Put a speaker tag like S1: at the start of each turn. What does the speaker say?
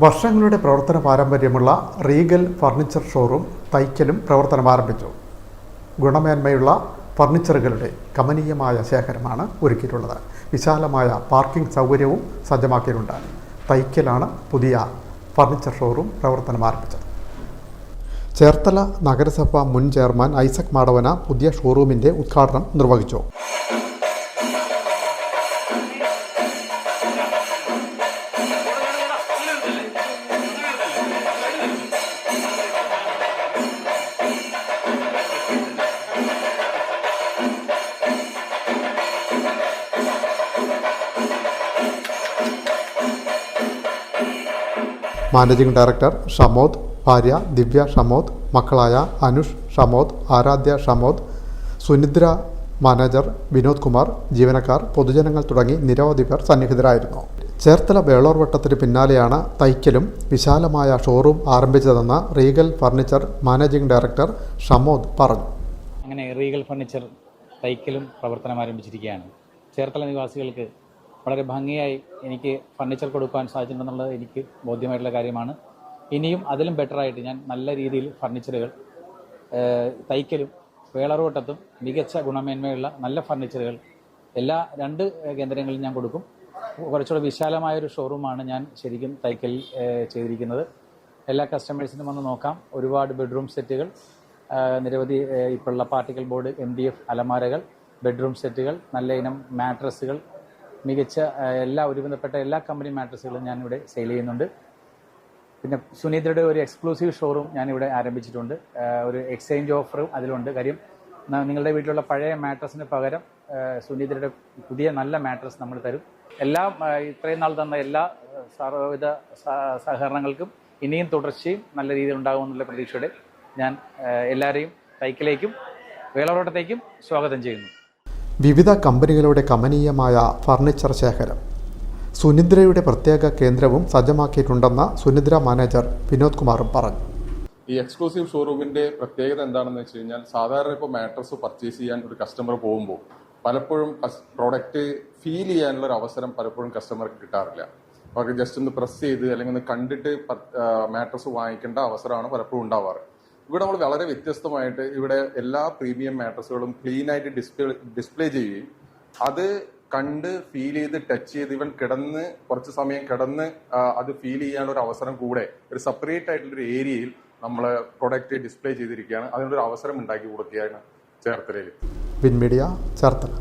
S1: വർഷങ്ങളുടെ പ്രവർത്തന പാരമ്പര്യമുള്ള റീഗൽ ഫർണിച്ചർ ഷോറൂം തൈക്കലും പ്രവർത്തനം ആരംഭിച്ചു. ഗുണമേന്മയുള്ള ഫർണിച്ചറുകളുടെ കമനീയമായ ശേഖരമാണ് ഒരുക്കിയിട്ടുള്ളത്. വിശാലമായ പാർക്കിംഗ് സൗകര്യവും സജ്ജമാക്കിയിട്ടുണ്ട്. തൈക്കലാണ് പുതിയ ഫർണിച്ചർ ഷോറൂം പ്രവർത്തനം ആരംഭിച്ചത്. ചേർത്തല നഗരസഭ മുൻ ചെയർമാൻ ഐസക് മാടവന പുതിയ ഷോറൂമിന്റെ ഉദ്ഘാടനം നിർവഹിച്ചു. മാനേജിംഗ് ഡയറക്ടർ ഷമോദ് ഭാര്യ ദിവ്യ ഷമോദ് മക്കളായ അനുഷ് ഷമോദ് ആരാധ്യ ഷമോദ് സുനിദ്ര മാനേജർ വിനോദ് കുമാർ ജീവനക്കാർ പൊതുജനങ്ങൾ തുടങ്ങി നിരവധി പേർ സന്നിഹിതരായിരുന്നു. ചേർത്തല വേളോർ വട്ടത്തിന് പിന്നാലെയാണ് തൈക്കലും വിശാലമായ showroom ആരംഭിച്ചതെന്ന് Regal furniture managing director Shamod പറഞ്ഞു.
S2: അങ്ങനെ റീഗൽ ഫർണിച്ചർ തൈക്കലും പ്രവർത്തനം ആരംഭിച്ചിരിക്കുകയാണ് ചേർത്തല നിവാസികൾക്ക് വളരെ ഭംഗിയായി എനിക്ക് ഫർണിച്ചർ കൊടുക്കാൻ സാധിച്ചിട്ടുണ്ടെന്നുള്ളത് എനിക്ക് ബോധ്യമായിട്ടുള്ള കാര്യമാണ്. ഇനിയും അതിലും ബെറ്ററായിട്ട് ഞാൻ നല്ല രീതിയിൽ ഫർണിച്ചറുകൾ തയ്ക്കലും വേളറുവട്ടത്തും മികച്ച ഗുണമേന്മയുള്ള നല്ല ഫർണിച്ചറുകൾ എല്ലാ രണ്ട് കേന്ദ്രങ്ങളിലും ഞാൻ കൊടുക്കും. കുറച്ചുകൂടെ വിശാലമായ ഒരു ഷോറൂമാണ് ഞാൻ ശരിക്കും തൈക്കൽ ചെയ്തിരിക്കുന്നത്. എല്ലാ കസ്റ്റമേഴ്സിനും വന്ന് നോക്കാം. ഒരുപാട് ബെഡ്റൂം സെറ്റുകൾ നിരവധി ഇപ്പോഴുള്ള particle board M D F അലമാരകൾ bedroom സെറ്റുകൾ നല്ല ഇനം മാട്രസുകൾ മികച്ച എല്ലാ എല്ലാ ഒരുവിധപ്പെട്ട എല്ലാ കമ്പനി മാട്രസുകളും ഞാനിവിടെ സെയിൽ ചെയ്യുന്നുണ്ട്. പിന്നെ സുനീതയുടെ ഒരു എക്സ്ക്ലൂസീവ് ഷോറൂം ഞാനിവിടെ ആരംഭിച്ചിട്ടുണ്ട്. ഒരു എക്സ്ചേഞ്ച് ഓഫറും അതിലുണ്ട്. കാര്യം നിങ്ങളുടെ വീട്ടിലുള്ള പഴയ മാട്രസിന് പകരം സുനീതയുടെ പുതിയ നല്ല മാട്രസ് നമ്മൾ തരും. എല്ലാ ഇത്രയും നാൾ തന്ന എല്ലാ സർവവിധ സഹകരണങ്ങൾക്കും ഇനിയും തുടർച്ചയും നല്ല രീതിയിൽ ഉണ്ടാകുമെന്നുള്ള പ്രതീക്ഷയോടെ ഞാൻ എല്ലാവരെയും തൈക്കിലേക്കും വേളറോട്ടത്തേക്കും സ്വാഗതം ചെയ്യുന്നു.
S1: വിവിധ കമ്പനികളുടെ കമനീയമായ ഫർണിച്ചർ ശേഖരം. സുനിദ്രയുടെ പ്രത്യേക കേന്ദ്രവും സജ്ജമാക്കിയിട്ടുണ്ടെന്ന് സുനിദ്ര മാനേജർ വിനോദ് കുമാറും പറഞ്ഞു.
S3: ഈ എക്സ്ക്ലൂസീവ് ഷോറൂമിന്റെ പ്രത്യേകത എന്താണെന്ന് വെച്ച് കഴിഞ്ഞാൽ സാധാരണ ഇപ്പോൾ മാട്രസ് പർച്ചേസ് ചെയ്യാൻ ഒരു കസ്റ്റമർ പോകുമ്പോൾ പലപ്പോഴും പ്രോഡക്റ്റ് ഫീൽ ചെയ്യാനുള്ള ഒരു അവസരം പലപ്പോഴും കസ്റ്റമർക്ക് കിട്ടാറില്ല. അവർക്ക് ജസ്റ്റ് ഒന്ന് പ്രസ് ചെയ്ത് അല്ലെങ്കിൽ ഒന്ന് കണ്ടിട്ട് മാട്രസ് വാങ്ങിക്കേണ്ട അവസരമാണ് പലപ്പോഴും ഉണ്ടാവാറ്. ഇവിടെ നമ്മൾ വളരെ വ്യത്യസ്തമായിട്ട് ഇവിടെ എല്ലാ പ്രീമിയം മാട്രസുകളും ക്ലീൻ ആയിട്ട് ഡിസ്പ്ലേ ഡിസ്പ്ലേ ചെയ്യുകയും അത് കണ്ട് ഫീൽ ചെയ്ത് ടച്ച് ചെയ്ത് ഇവൻ കിടന്ന് കുറച്ച് സമയം കിടന്ന് അത് ഫീൽ ചെയ്യാനുള്ള ഒരു അവസരം കൂടെ ഒരു സെപ്പറേറ്റ് ആയിട്ടുള്ള ഒരു ഏരിയയിൽ നമ്മൾ പ്രൊഡക്റ്റ് ഡിസ്പ്ലേ ചെയ്തിരിക്കുകയാണ്. അതിനൊരു അവസരം ഉണ്ടാക്കി കൊടുക്കുകയാണ് ചേർത്തലയിൽ.
S1: വിൻമീഡിയ ചേർത്തല.